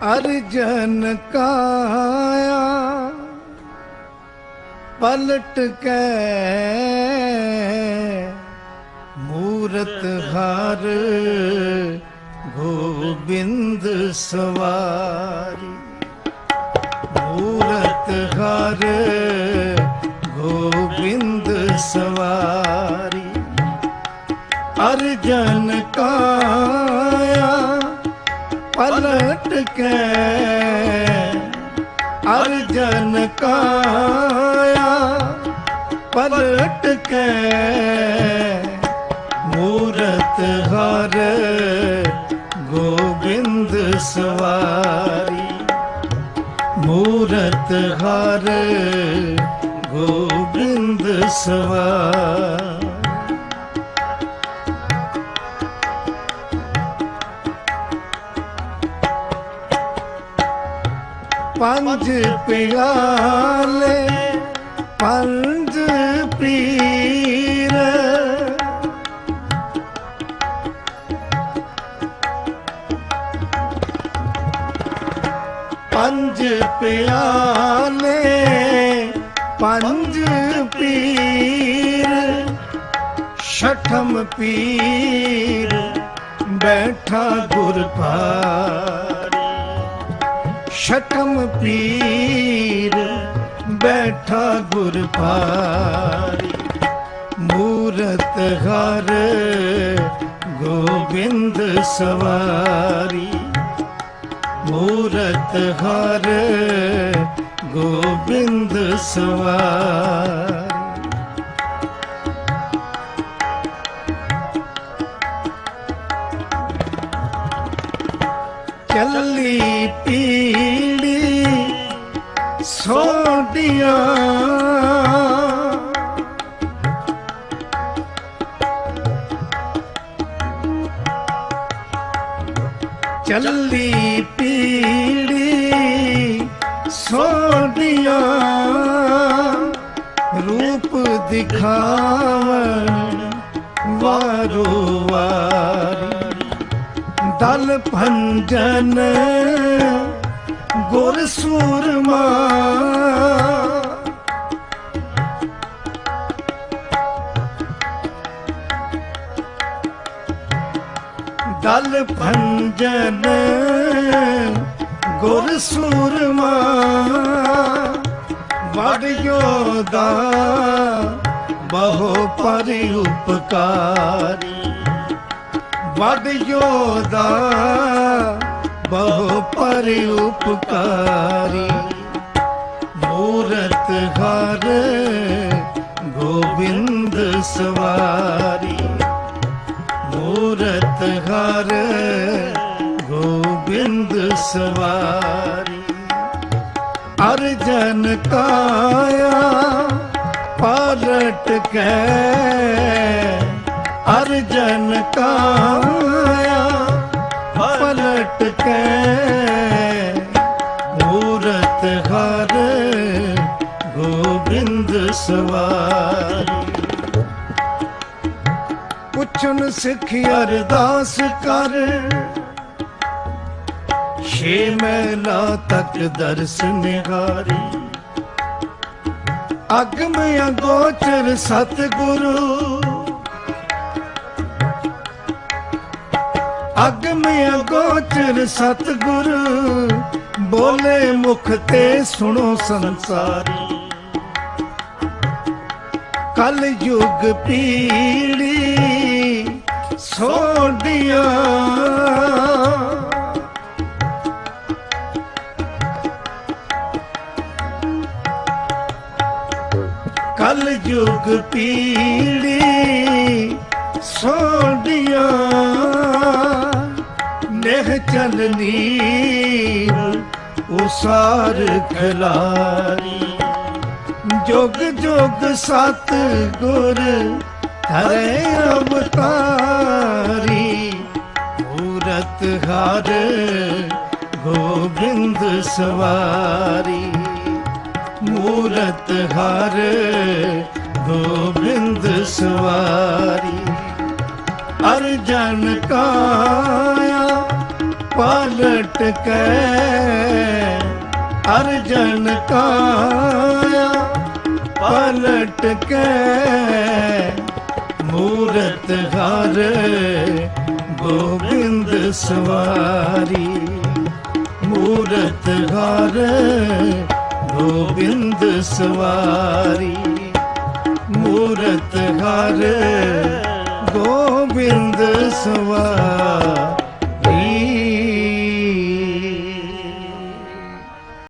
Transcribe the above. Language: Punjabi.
ਅਰਜਨ ਕਾਇਆ, ਪਲਟ ਕੇ, ਮੂਰਤ ਹਰ ਗੋਬਿੰਦ ਸਵਾਰੀ। ਮੂਰਤ ਹਰ ਗੋਬਿੰਦ ਸਵਾਰੀ। ਅਰਜਨ ਕਾਇਆ, ਪਲਟ ਕੇ ਅਰਜਨ ਕਾਇਆ ਪਲਟ ਕੇ ਮੂਰਤ ਹਰ ਗੋਬਿੰਦ ਸਵਾਰੀ। ਮੂਰਤ ਹਰ ਗੋਬਿੰਦ ਸਵਾਰੀ। ਪੰਜ ਪਿਆਲੇ ਪੰਜ ਪੀਰ। ਪੰਜ ਪਿਆਲੇ ਪੰਜ ਪੀਰ। ਛਠਮ ਪੀਰ ਬੈਠਾ ਗੁਰ ਭਾਰੀ ਪੀਰ ਬੈਠਾ ਗੁਰ ਭਾਰੀ ਮੂਰਤ ਹਰ ਗੋਬਿੰਦ ਸਵਾਰੀ। ਮੂਰਤ ਹਰ ਗੋਬਿੰਦ ਸਵਾਰੀ। ਚੱਲੀ ਪੀ ਸੋਡੀਆਂ। ਚੱਲੀ ਪੀੜੀ ਸੋਡੀਆਂ। ਰੂਪ ਦਿਖਾਵਣ ਵਾਰੋ ਵਾਰੀ। ਦਲ ਭੰਜਨ ਗੁਰ ਸੂਰਮਾ। ਦਲ ਭੰਜਨ ਗੁਰ ਸੂਰਮਾ। ਵਡ ਯੋਦਾ ਬਹੁ ਪਰਿ ਉਪਕਾਰੀ ਵਡ ਯੋਦਾ ਬਹੁ ਪਰ ਉਪਕਾਰੀ ਮੂਰਤ ਹਰ ਗੋਬਿੰਦ ਸਵਾਰੀ। ਮੂਰਤ ਹਰ ਗੋਬਿੰਦ ਸਵਾਰੀ। ਅਰਜਨ ਕਾਇਆ ਪਲਟ ਕੇ। ਅਰਜਨ ਕਾਇਆ ਕੇ ਮੂਰਤ ਹਰ ਗੋਬਿੰਦ ਸਵਾਰੀ। ਪੁੱਛਣ ਸਿੱਖ ਅਰਦਾਸ ਕਰ, ਛੇ ਮਹਿਲਾ ਤੱਕ ਦਰਸ ਨਿਹਾਰੀ। ਅਗਮ ਅਗੋਚਰ ਸਤਿਗੁਰੂ ਅਗਮ ਅਗੋਚਰ ਸਤਿਗੁਰੂ, ਬੋਲੇ ਮੁਖ ਤੇ ਸੁਣੋ ਸੰਸਾਰੀ। ਕਲ ਯੁਗ ਪੀੜੀ ਸੋਡੀਆਂ। ਕਲ ਯੁਗ ਪੀੜੀ ਸੋਡੀਆਂ। ਨਹਿ ਚਲਨੀ ਉਸਾਰ ਖਲਾਰੀ। ਜੁਗ ਜੁਗ ਸਤ ਗੁਰ ਹਰੇ ਅਵਤਾਰੀ। ਮੂਰਤ ਹਰ ਗੋਬਿੰਦ ਸਵਾਰੀ। ਮੂਰਤ ਹਰ ਪਾਲਟ ਕੇ ਅਰਜਨ ਕਾਇਆ, ਪਲਟ ਕੇ ਮੂਰਤ ਹਰ ਗੋਬਿੰਦ ਸਵਾਰੀ। ਮੂਰਤ ਹਰ ਗੋਬਿੰਦ ਸਵਾਰੀ। ਮੂਰਤ ਹਰ ਗੋਬਿੰਦ ਸਵਾਰੀ